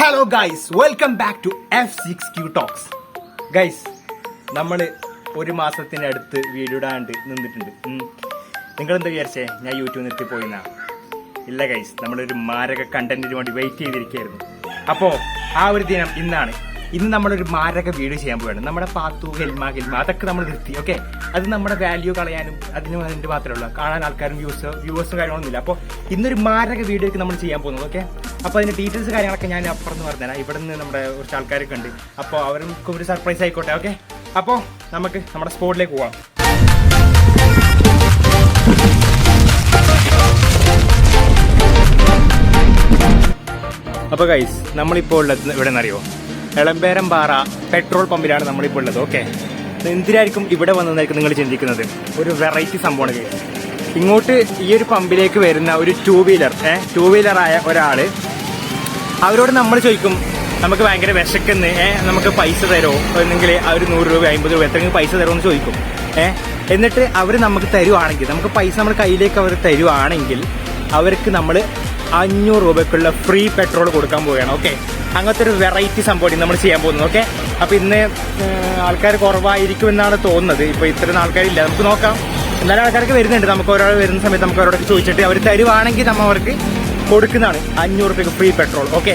Hello guys welcome back to F six Q talks guys നമ്മൾ ഒരു മാസത്തിനടുത്ത് video ഇടാണ്ട് നിന്നിട്ടുണ്ട്. നിങ്ങൾ എന്താ വിചാരിച്ചേ? ഞാൻ യൂട്യൂബ് നിർത്തി പോയിന്നാ? ഇല്ല ഗൈസ് നമ്മളൊരു മാരക കണ്ടന്റിന് വേണ്ടി വെയിറ്റ് ചെയ്തിരിക്കുകയായിരുന്നു. അപ്പോൾ ആ ഒരു ദിനം ഇന്നാണ്. ഇന്ന് നമ്മളൊരു മാരക വീഡിയോ ചെയ്യാൻ പോവുകയാണ് നമ്മുടെ പാത്തു ഹെൽമ ഹെൽമ അതൊക്കെ നമ്മൾ നിർത്തി ഓക്കെ അത് നമ്മുടെ വാല്യൂ കളയാനും അതിന് അതിന്റെ മാത്രമേ ഉള്ളൂ. കാണാൻ ആൾക്കാരും വ്യൂസ് വ്യൂവേഴ്സും കാര്യങ്ങളൊന്നുമില്ല. അപ്പോൾ ഇന്നൊരു മാരക വീഡിയോ നമ്മൾ ചെയ്യാൻ പോകുന്നത് ഓക്കെ അപ്പോൾ അതിന്റെ ഡീറ്റെയിൽസ് കാര്യങ്ങളൊക്കെ ഞാൻ അപ്പുറത്ത് പറഞ്ഞുതരാം ഇവിടെ നിന്ന് നമ്മുടെ കുറച്ച് ആൾക്കാരൊക്കെ ഉണ്ട്. അപ്പോൾ അവർക്ക് ഒരു സർപ്രൈസ് ആയിക്കോട്ടെ ഓക്കെ അപ്പോൾ നമുക്ക് നമ്മുടെ സ്പോട്ടിലേക്ക് പോവാം. അപ്പോൾ ഗൈസ് നമ്മളിപ്പോൾ ഉള്ളത് ഇവിടെ നിന്നറിയോ എളമ്പേരം പാറ പെട്രോൾ പമ്പിലാണ് നമ്മളിപ്പോൾ ഉള്ളത്. ഓക്കെ എന്തിനായിരിക്കും ഇവിടെ വന്നതായിരിക്കും നിങ്ങൾ ചിന്തിക്കുന്നത്? ഒരു വെറൈറ്റി സംഭവമാണ് ഇങ്ങോട്ട് ഈ ഒരു പമ്പിലേക്ക് വരുന്ന ഒരു ടൂ വീലർ ഏഹ് ടൂ വീലറായ ഒരാൾ അവരോട് നമ്മൾ ചോദിക്കും നമുക്ക് ഭയങ്കര വിശക്കുന്ന ഏഹ് നമുക്ക് പൈസ തരുമോ? അല്ലെങ്കിൽ ഒരു നൂറ് രൂപ അമ്പത് രൂപ എത്രയെങ്കിലും പൈസ തരുമോ എന്ന് ചോദിക്കും. ഏഹ് എന്നിട്ട് അവർ നമുക്ക് തരുവാണെങ്കിൽ നമുക്ക് പൈസ നമ്മുടെ കയ്യിലേക്ക് അവർ തരുവാണെങ്കിൽ അവർക്ക് നമ്മൾ അഞ്ഞൂറ് രൂപയ്ക്കുള്ള ഫ്രീ പെട്രോൾ കൊടുക്കാൻ പോവുകയാണ്. ഓക്കെ അങ്ങനത്തെ ഒരു വെറൈറ്റി സംഭവം നമ്മൾ ചെയ്യാൻ പോകുന്നത് ഓക്കെ അപ്പൊ ഇന്ന് ആൾക്കാർ കുറവായിരിക്കും എന്നാണ് തോന്നുന്നത്. ഇപ്പൊ ഇത്രയും ആൾക്കാരില്ല. നമുക്ക് നോക്കാം. എന്നാലും ആൾക്കാർക്ക് വരുന്നുണ്ട്. നമുക്ക് ഒരാൾ വരുന്ന സമയത്ത് നമുക്ക് അവരോടൊക്കെ ചോദിച്ചിട്ട് അവർ തരുവാണെങ്കിൽ നമ്മൾ അവർക്ക് കൊടുക്കുന്നതാണ് അഞ്ഞൂറ് രൂപയ്ക്ക് ഫ്രീ പെട്രോൾ ഓക്കെ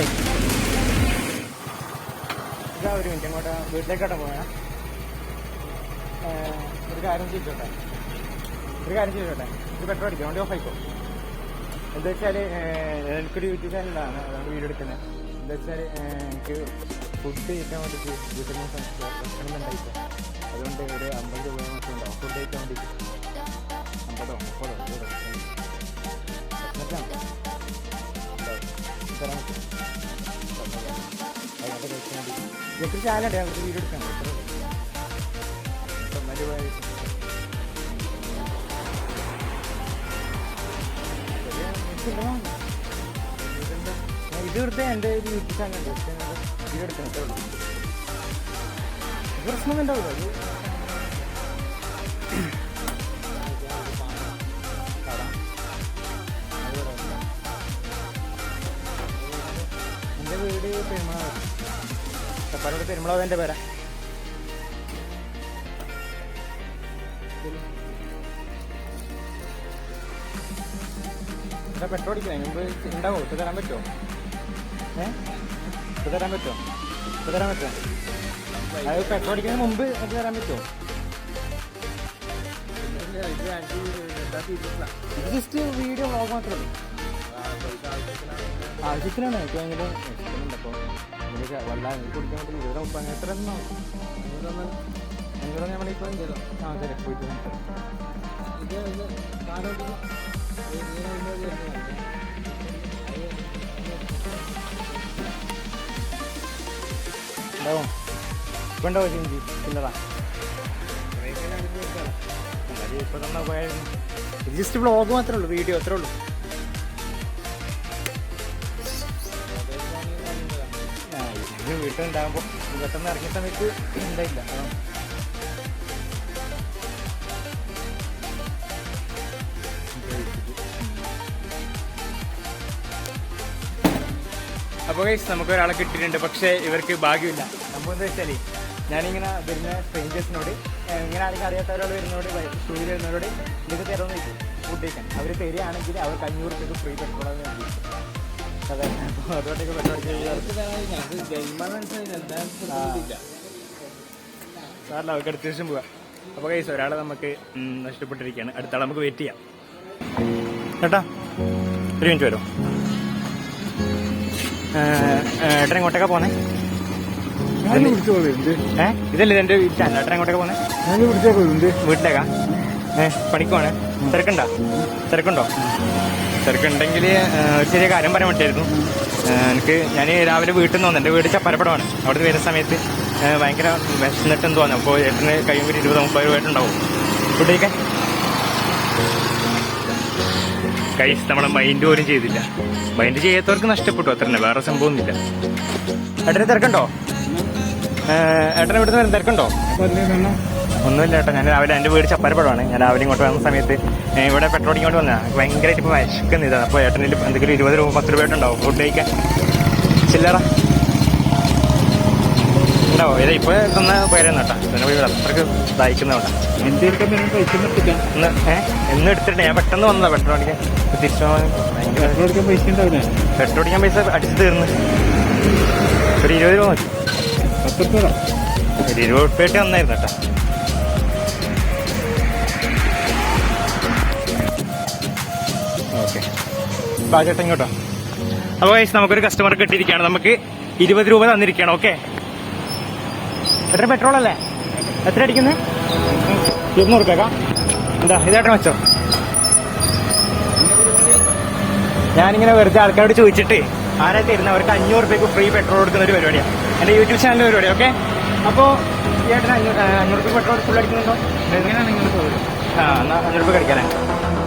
ഒരു മിനിറ്റ് അങ്ങോട്ട് ഒരു കാര്യം ഒരു കാര്യം ഇത് പെട്രോൾ അടിക്കാം. വണ്ടി ഓഫ് ആയിക്കോ? എന്താ വെച്ചാൽ എനിക്കൊരു യൂട്യൂബ് ചാനലാണ് വീഡിയോ എടുക്കുന്നത്. എന്താ വെച്ചാൽ എനിക്ക് ഫുഡ് കഴിക്കാൻ വേണ്ടിയിട്ട് വീട്ടിൽ നിന്ന് ഭക്ഷണം ഉണ്ടായിപ്പോ അതുകൊണ്ട് ഒരു അമ്പത് രൂപ മാത്രം ഉണ്ടാവും. ഫുഡ് കഴിക്കാൻ വേണ്ടിയിട്ട് അമ്പതോ മുപ്പതോ ഇരുപതോ ഭക്ഷണത്തിനാണ് തരാൻ പറ്റും അതിനകത്ത് കഴിക്കാൻ വേണ്ടി. എത്ര ചാനലുണ്ട് അവർക്ക് എടുക്കണം എത്ര തൊണ്ണൂറ് രൂപ ഇത് വീട് പെരുമാളാണ് ചപ്പാനോട് പെരുമാളാവ് പേരാ. പെട്രോൾ മുമ്പ് ഉണ്ടാവോ തരാൻ പറ്റുമോ ഏ? ഇപ്പൊ തരാൻ പറ്റുമോ? ഇപ്പൊ തരാൻ പറ്റുമോ? അത് പെട്രോൾ അടിക്കുന്നതിന് മുമ്പ് അത് തരാൻ പറ്റുമോ? ഇത് ജസ്റ്റ് വീഡിയോ വ്ളോഗ് മാത്രമേ ഉള്ളൂ. ആവശ്യത്തിനാണ്. എനിക്ക് ഭയങ്കര ഇഷ്ടമുണ്ട് അപ്പോൾ വല്ലാതെ വല്ല കുടിക്കാൻ പറ്റില്ല. ഇരുപത് മുപ്പത് എത്ര എണ്ണോ അഞ്ഞൂറ് നമ്മളിപ്പോൾ ആ ശരി പോയിട്ട് ഉണ്ടാവും. ഇപ്പം ഉണ്ടാവും ചേഞ്ചി ചില്ലറ ഇപ്പൊ തന്നെ പോയായിരുന്നു ഇത് ജസ്റ്റ് വ്ളോഗ് മാത്രമേ ഉള്ളൂ വീഡിയോ അത്രേ ഉള്ളൂ. വീട്ടിലുണ്ടാകുമ്പോൾ പെട്ടെന്ന് ഇറങ്ങിയ സമയത്ത് ഉണ്ടായില്ല അതാണ്. അപ്പോൾ ഗൈസ് നമുക്ക് ഒരാളെ കിട്ടിയിട്ടുണ്ട്. പക്ഷേ ഇവർക്ക് ഭാഗ്യമില്ല. സംഭവം എന്താ വെച്ചാൽ ഞാനിങ്ങനെ വരുന്ന സ്ട്രേഞ്ചേഴ്സിനോട് ഇങ്ങനെ ആരെങ്കിലും അറിയാത്ത ഒരാൾ വരുന്നവരോട് ടൂറിൽ വരുന്നവരോട് ഇതൊക്കെ തരുമെന്ന് ചോദിക്കും. ഫുഡ് കഴിക്കാൻ. അവർ തരികയാണെങ്കിൽ അവർക്ക് അഞ്ഞൂറ് രൂപയ്ക്ക് ഫ്രീ പെട്രോൾ അതെ. അപ്പോൾ അതുകൊണ്ടൊക്കെ പെട്രോൾ അവർക്ക് അടുത്ത ദിവസം പോവാം. അപ്പോൾ കൈസ് ഒരാളെ നമുക്ക് നഷ്ടപ്പെട്ടിരിക്കുകയാണ്. അടുത്താളെ നമുക്ക് വെയിറ്റ് ചെയ്യാം. ചേട്ടാ ഒരു മിനിറ്റ് വരുമോ ഏട്ടൻ എങ്ങോട്ടേക്കാ പോന്നെ? ഏ ഇതല്ലേ എന്റെ വീട്ടിലാണ് ഏട്ടൻ എങ്ങോട്ടേക്കാ പോന്നെ? വീട്ടിലേക്കാ? ഏ പണിക്കുവാണ്. തിരക്കുണ്ടോ? തിരക്കുണ്ടോ? തിരക്കുണ്ടെങ്കിൽ ഒരു ചെറിയ കാര്യം പറയാൻ പറ്റായിരുന്നു എനിക്ക് ഞാൻ രാവിലെ വീട്ടിൽ നിന്ന് വന്നു. എന്റെ വീട് ചപ്പരപ്പടമാണ് അവിടെ വരുന്ന സമയത്ത് ഭയങ്കര വിശന്നിട്ടെന്ന് തോന്നുന്നു അപ്പോൾ ഏട്ടന് കഴിയുമ്പോൾ ഇരുപത് മുപ്പത് രൂപ ഉണ്ടാവും. ഫുഡ് കഴിക്കാൻ കൈസ് നമ്മളെ മൈൻഡ് പോലും ചെയ്തില്ല. മൈൻഡ് ചെയ്യാത്തവർക്ക് നഷ്ടപ്പെട്ടു. അത്ര തന്നെ. വേറെ സംഭവമൊന്നുമില്ല. ഏട്ടന് തിരക്കുണ്ടോ? ഏട്ടനെ ഇവിടുന്ന് വരുന്ന തിരക്കുണ്ടോ? ഒന്നുമില്ല ഏട്ടാ. ഞാൻ രാവിലെ എന്റെ വീട് ചപ്പാരപ്പെടുവാണ് ഞാൻ രാവിലെ ഇങ്ങോട്ട് വന്ന സമയത്ത് ഇവിടെ പെട്രോൾ ഇങ്ങോട്ട് വന്നതാണ് ഭയങ്കരമായിട്ട് ഇപ്പോൾ വിശക്കുന്ന ഇതാണ് അപ്പോൾ ഏട്ടനിൽ എന്തെങ്കിലും ഇരുപത് രൂപ പത്ത് രൂപ ഉണ്ടാവും. ഫുഡ് കഴിക്കാൻ. ചില്ലറ ഉണ്ടാവോ ഇത് ഇപ്പൊ തന്ന പേരെന്ന് കേട്ടാ. പോയി അത്രയ്ക്ക് ദാഹിക്കുന്നതാ എന്റെ അടുത്ത് ഞാൻ പൈസ ഇന്ന് ഏഹ് എന്ന് എടുത്തിട്ട് ഞാൻ പെട്ടെന്ന് വന്നതാ. പെട്രോൾ അടിക്കാൻ തിരിച്ചു പോകാൻ ഭയങ്കര പെട്രോൾ അടിക്കാൻ പൈസ അടിച്ച് തീർന്ന്. ഒരു ഇരുപത് രൂപ മതി. ഒരു ഇരുപത് ഉറുപ്പ്യായിട്ട് വന്നായിരുന്നു കേട്ടോ. ഓക്കെ. ചേട്ടാ ഇങ്ങോട്ടോ. അപ്പോൾ നമുക്കൊരു കസ്റ്റമർ കിട്ടിയിരിക്കുകയാണ്. നമുക്ക് ഇരുപത് രൂപ തന്നിരിക്കുകയാണ്. ഓക്കെ? എത്ര പെട്രോൾ അല്ലേ? എത്ര അടിക്കുന്നത് ഇരുന്നൂറ് രൂപ എന്താ ഇതേട്ടൻ വെച്ചോ. ഞാനിങ്ങനെ വെറുതെ ആൾക്കാരോട് ചോദിച്ചിട്ട് ആരാ തരുന്ന? അവർക്ക് അഞ്ഞൂറ് രൂപയ്ക്ക് ഫ്രീ പെട്രോൾ കൊടുക്കുന്ന ഒരു പരിപാടിയാണ് എന്റെ യൂട്യൂബ് ചാനലിന്റെ പരിപാടി ഓക്കെ അപ്പോൾ ഈ ഏട്ടന് അഞ്ഞൂറ് രൂപ പെട്രോൾ ഫുൾ അടിക്കുന്നുണ്ടോ? എങ്ങനെയാണ് നിങ്ങൾ പോകുന്നത് ആ എന്നാൽ അഞ്ഞൂറ് രൂപ കടിക്കാനാണ്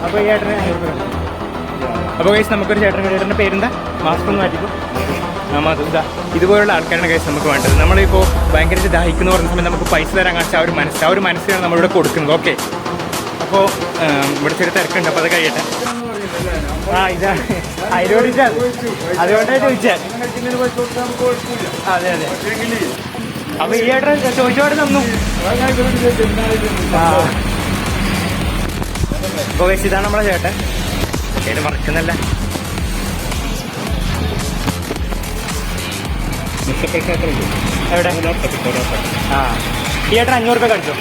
അപ്പോൾ ഈ ഏട്ടന് അഞ്ഞൂറ് രൂപ അപ്പോൾ കേസ് നമുക്കൊരു ചേട്ടൻ ചേട്ടന്റെ പേരെന്താ? മാസ്ക് ഒന്ന് മാറ്റിക്കോ. നമ്മൾ ഇതാ ഇതുപോലുള്ള ആൾക്കാരുടെ കേസ് നമുക്ക് വേണ്ടത്. നമ്മളിപ്പോൾ ഭയങ്കര ദാഹിക്കുന്ന പറഞ്ഞ സമയത്ത് നമുക്ക് പൈസ തരാൻ കാണിച്ച ആ ഒരു മനസ്സ് ആ ഒരു മനസ്സിലാണ് നമ്മളിവിടെ കൊടുക്കുന്നത്. ഓക്കെ അപ്പോൾ ഇവിടെ ചെറിയ തിരക്കുണ്ട് അപ്പോൾ അത് കഴിയട്ടെ. ആ ഇതാണ് അതിനോടിച്ചാൽ അതുകൊണ്ടാണ് ചോദിച്ചാൽ അതെ അതെ. അപ്പൊ ഈ ഏട്ടൻ ചോദിച്ചോടെ തന്നു. ആ. അപ്പൊ guys, ഇതാണ് നമ്മളെ ചേട്ടൻ. ചേട്ടൻ മറക്കുന്നല്ല? എവിടെ? ആ. ഈ ചേട്ടൻ അഞ്ഞൂറ് രൂപ കഴിച്ചു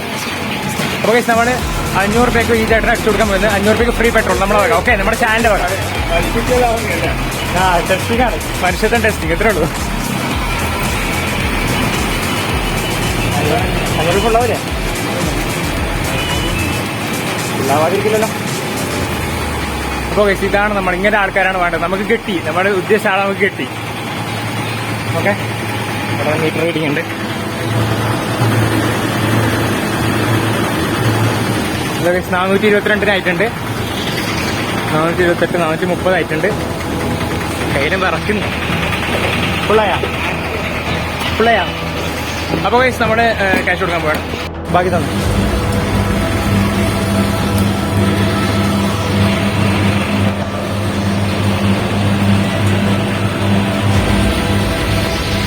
അപ്പോൾ കേസ് നമ്മൾ അഞ്ഞൂറ് രൂപയ്ക്ക് ഈ ചേട്ടൻ അടിച്ചു കൊടുക്കാൻ പോകുന്നത് അഞ്ഞൂറ് രൂപയ്ക്ക് ഫ്രീ പെട്രോൾ നമ്മളെ വക. ഓക്കെ നമ്മുടെ ചാനലിന്റെ വക. ആ ടെസ്റ്റിംഗ് ആണ്. മനുഷ്യത്വം ടെസ്റ്റിംഗ് എത്ര ഉള്ളൂ. അഞ്ഞൂറ് ഫുള്ളാവില്ലേ ഫുള്ളാവാതിരിക്കില്ലല്ലോ അപ്പോൾ കേസ് ഇതാണ് നമ്മൾ ഇങ്ങനെ ആൾക്കാരാണ് വേണ്ടത്. നമുക്ക് കിട്ടി. നമ്മുടെ ഉദ്ദേശിച്ച ആളെ നമുക്ക് കിട്ടി. ഓക്കെ ഇവിടെ മീറ്റർ റീഡിംഗ് ഉണ്ട് നാനൂറ്റി ഇരുപത്തിരണ്ടിനായിട്ടുണ്ട് നാനൂറ്റി ഇരുപത്തെട്ട് നാനൂറ്റി മുപ്പതായിട്ടുണ്ട് കയ്യിലും വിറക്കുന്നു പിള്ളയാ. പിള്ളയാ. അപ്പോൾ നമ്മുടെ ക്യാഷ് കൊടുക്കാൻ പോവാണ്. ബാക്കി തന്നെ.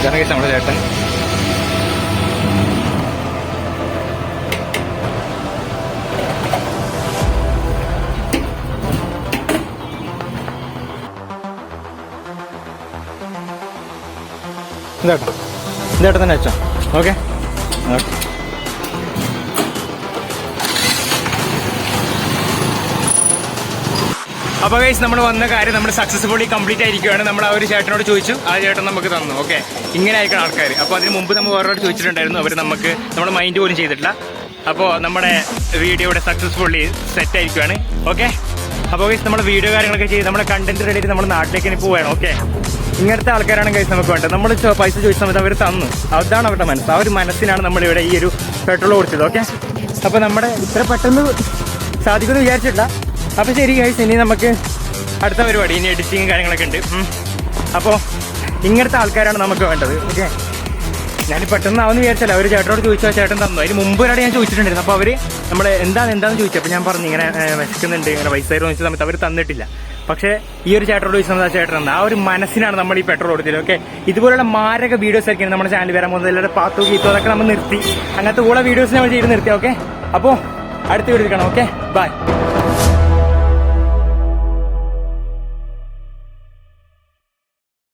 ഇതാണ് നമ്മുടെ ചേട്ടൻ. ഇതാട്ടോ. ഇതേട്ടൻ തന്നെ വെച്ചോ ഓക്കെ ഓക്കെ അപ്പോൾ ഗൈസ് നമ്മൾ വന്ന കാര്യം നമ്മൾ സക്സസ്ഫുള്ളി കംപ്ലീറ്റ് ആയിരിക്കുകയാണ് നമ്മൾ ആ ഒരു ചേട്ടനോട് ചോദിച്ചു. ആ ചേട്ടൻ നമുക്ക് തന്നു. ഓക്കെ ഇങ്ങനെ ആയിരിക്കണം ആൾക്കാർ അപ്പോൾ അതിന് മുമ്പ് നമ്മൾ വേറൊരു ചോദിച്ചിട്ടുണ്ടായിരുന്നു. അവർ നമുക്ക് നമ്മുടെ മൈൻഡ് പോലും ചെയ്തിട്ടില്ല. അപ്പോൾ നമ്മുടെ വീഡിയോ ഇവിടെ സക്സസ്ഫുള്ളി സെറ്റ് ആയിരിക്കുകയാണ് ഓക്കെ അപ്പോൾ ഗൈസ് നമ്മുടെ വീഡിയോ കാര്യങ്ങളൊക്കെ ചെയ്ത് നമ്മുടെ കണ്ടന്റ് റെഡി നമ്മുടെ നാട്ടിലേക്ക് ഇനി പോവുകയാണ്. ഓക്കെ ഇങ്ങനത്തെ ആൾക്കാരാണ് ഗൈസ് നമുക്ക് വേണ്ടത്. നമ്മൾ പൈസ ചോദിച്ച സമയത്ത് അവർ തന്നു. അതാണ് അവരുടെ മനസ്സ്. ആ ഒരു മനസ്സിനാണ് നമ്മളിവിടെ ഈ ഒരു പെട്രോൾ കൊടുത്തത് ഓക്കെ അപ്പോൾ നമ്മുടെ ഇത്ര പെട്ടെന്ന് സാധിക്കുമെന്ന് വിചാരിച്ചിട്ടില്ല. അപ്പോൾ ശരി ഗൈസ് ഇനി നമുക്ക് അടുത്ത പരിപാടി ഇനി എഡിറ്റിങ്ങും കാര്യങ്ങളൊക്കെ ഉണ്ട്. അപ്പോൾ ഇങ്ങനത്തെ ആൾക്കാരാണ് നമുക്ക് വേണ്ടത് ഓക്കെ ഞാൻ പെട്ടെന്ന് പെട്ടെന്നാവെന്ന് വിചാരിച്ചല്ല അവർ ചേട്ടനോട് ചോദിച്ചാൽ ചേട്ടൻ തന്നു. അതിന് മുമ്പ് ഒരാട് ഞാൻ ചോദിച്ചിട്ടുണ്ടായിരുന്നു. അപ്പോൾ അവർ നമ്മൾ എന്താണ് എന്താണെന്ന് ചോദിച്ചു. അപ്പോൾ ഞാൻ പറഞ്ഞു ഇങ്ങനെ വിശക്കുന്നുണ്ട് ഇങ്ങനെ പൈസ തരുമെന്ന് ചോദിച്ച. സമയത്ത് അവർ തന്നിട്ടില്ല. പക്ഷേ ഈ ഒരു ചേട്ടനോട് ചോദിച്ചത് ആ ചേട്ടൻ എന്താ ആ ഒരു മനസ്സിനാണ് നമ്മൾ ഈ പെട്രോൾ കൊടുത്തത് ഓക്കെ ഇതുപോലുള്ള മാരക വീഡിയോസ് ആയിരിക്കും നമ്മുടെ ചാനൽ വരാൻ പോകുന്നത്. എല്ലാവരും പാത്തു ഗീത്തോ അതൊക്കെ നമ്മൾ നിർത്തി. അങ്ങനത്തെ കൂടെ വീഡിയോസ് നമ്മൾ ചെയ്ത് നിർത്തി ഓക്കെ അപ്പോൾ അടുത്ത വീഡിയോ കാണാം ഓക്കെ ബൈ